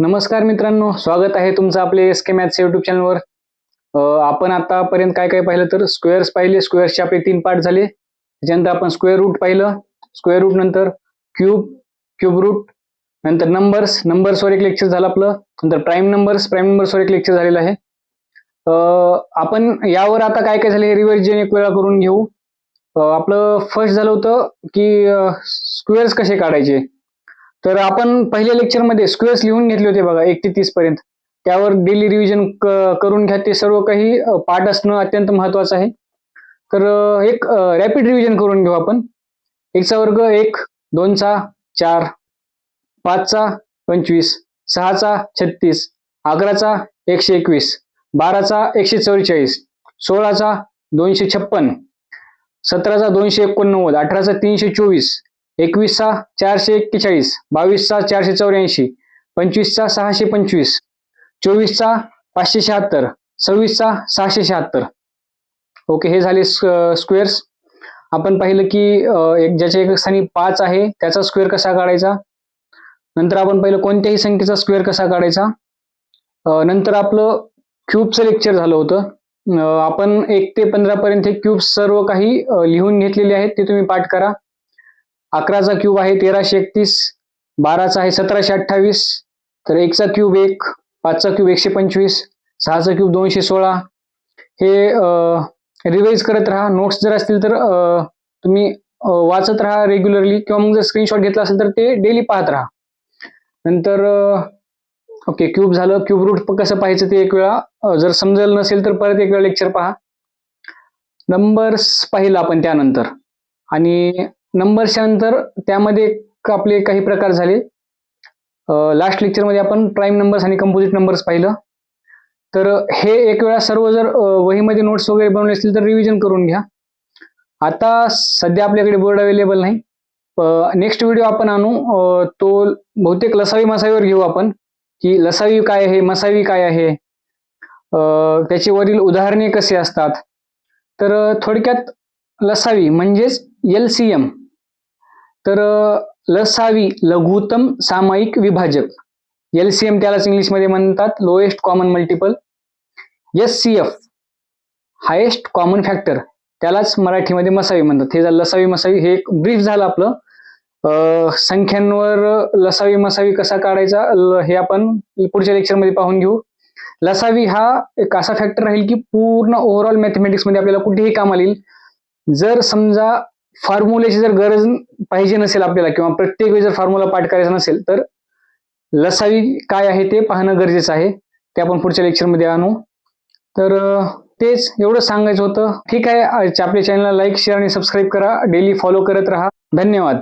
नमस्कार मित्रांनो स्वागत आहे तुमचं आपले एस के मॅथ्स युट्यूब चॅनलवर आपण आतापर्यंत काय काय पाहिलं तर स्क्वेअर्स पाहिले स्क्वेअर्सचे आपले तीन पार्ट झाले. त्याच्यानंतर आपण स्क्वेअर रूट पाहिलं. स्क्वेअर रूट नंतर क्यूब क्यूब रूट नंतर नंबर्स नंबर्सवर एक लेक्चर झालं आपलं. नंतर प्राईम नंबर्स प्राईम नंबर्सवर एक लेक्चर झालेलं आहे. आपण यावर आता काय काय झालं हे रिव्हर्जन एक वेळा करून घेऊ. आपलं फर्स्ट झालं होतं की स्क्वेअर्स कसे काढायचे? तर आपण पहिल्या लेक्चरमध्ये स्क्वेअर्स लिहून घेतले होते बघा एक ते तीस पर्यंत. त्यावर डेली रिव्हिजन करून घ्या ते सर्व काही पाठ असणं अत्यंत महत्वाचं आहे. तर एक रॅपिड रिव्हिजन करून घेऊ आपण. एकचा वर्ग एक दोनचा चार पाचचा पंचवीस सहाचा छत्तीस अकराचा एकशे एकवीस बाराचा एकशे चव्वेचाळीस सोळाचा दोनशे छप्पन सतराचा दोनशे एकोणनव्वद अठराचा तीनशे चोवीस एकवीसचा चारशे एक्केचाळीस बावीसचा चारशे चौऱ्याऐंशी पंचवीसचा सहाशे पंचवीस चोवीसचा पाचशे शहात्तर सव्वीसचा सहाशे शहात्तर. ओके हे झाले स्क्वेअर्स आपण पाहिलं की एक ज्याच्या एक स्थानी पाच आहे त्याचा स्क्वेअर कसा काढायचा? नंतर आपण पाहिलं कोणत्याही संख्येचा स्क्वेअर कसा काढायचा? नंतर आपलं क्यूबचं लेक्चर झालं होतं. आपण एक ते पंधरापर्यंत हे क्यूब सर्व काही लिहून घेतलेले आहेत ते तुम्ही पाठ करा. अकराचा क्यूब आहे तेराशे एकतीस बाराचा आहे सतराशे अठ्ठावीस तर एकचा क्यूब एक पाचचा क्यूब एकशे पंचवीस सहाचा क्यूब दोनशे सोळा. हे रिवाईज करत राहा. नोट्स जर असतील तर तुम्ही वाचत राहा रेग्युलरली किंवा मग जर स्क्रीनशॉट घेतला असेल तर ते डेली पाहत राहा. नंतर ओके क्यूब झालं. क्यूब रूट कसं पाहायचं ते एक वेळा जर समजलं नसेल तर परत एक वेळा लेक्चर पहा. नंबर्स पाहिलं आपण त्यानंतर. आणि नंबरच्या नंतर त्यामध्ये आपले काही प्रकार झाले. लास्ट लेक्चरमध्ये आपण प्राईम नंबर्स आणि कंपोजिट नंबर्स पाहिलं. तर हे एक वेळा सर्व जर वहीमध्ये नोट्स वगैरे बनवले असतील तर रिव्हिजन करून घ्या. आता सध्या आपल्याकडे बोर्ड अवेलेबल नाही. नेक्स्ट व्हिडिओ आपण आणू. तो बहुतेक लसावी मसावीवर घेऊ आपण. की लसावी काय आहे मसावी काय आहे? त्याचे वरील उदाहरणे कसे असतात? तर थोडक्यात लसावी म्हणजेच एल सी एम तर लसावी लघुतम सामायिक विभाजक. एल सी एम त्यालाच इंग्लिशमध्ये म्हणतात lowest common multiple S C F highest common factor त्यालाच मराठीमध्ये मसावी म्हणतात. हे झालं लसावी मसावी हे एक ब्रीफ झालं आपलं. संख्यांवर लसावी मसावी कसा काढायचा हे आपण पुढच्या लेक्चरमध्ये पाहून घेऊ. लसावी हा एक असा फॅक्टर राहील की पूर्ण ओव्हरऑल मॅथमॅटिक्समध्ये आपल्याला कुठेही काम येईल जर समजा फॉर्म्युलेची जर गरज पाहिजे नसेल आपल्याला किंवा प्रत्येक वेळी जर फॉर्म्युला पाठ करायचा नसेल तर लसावी काय आहे ते पाहणं गरजेचं आहे. ते आपण पुढच्या लेक्चरमध्ये आणू. तर तेच एवढं सांगायचं होतं. ठीक आहे आपल्या चॅनलला लाईक शेअर आणि सबस्क्राईब करा. डेली फॉलो करत राहा. धन्यवाद.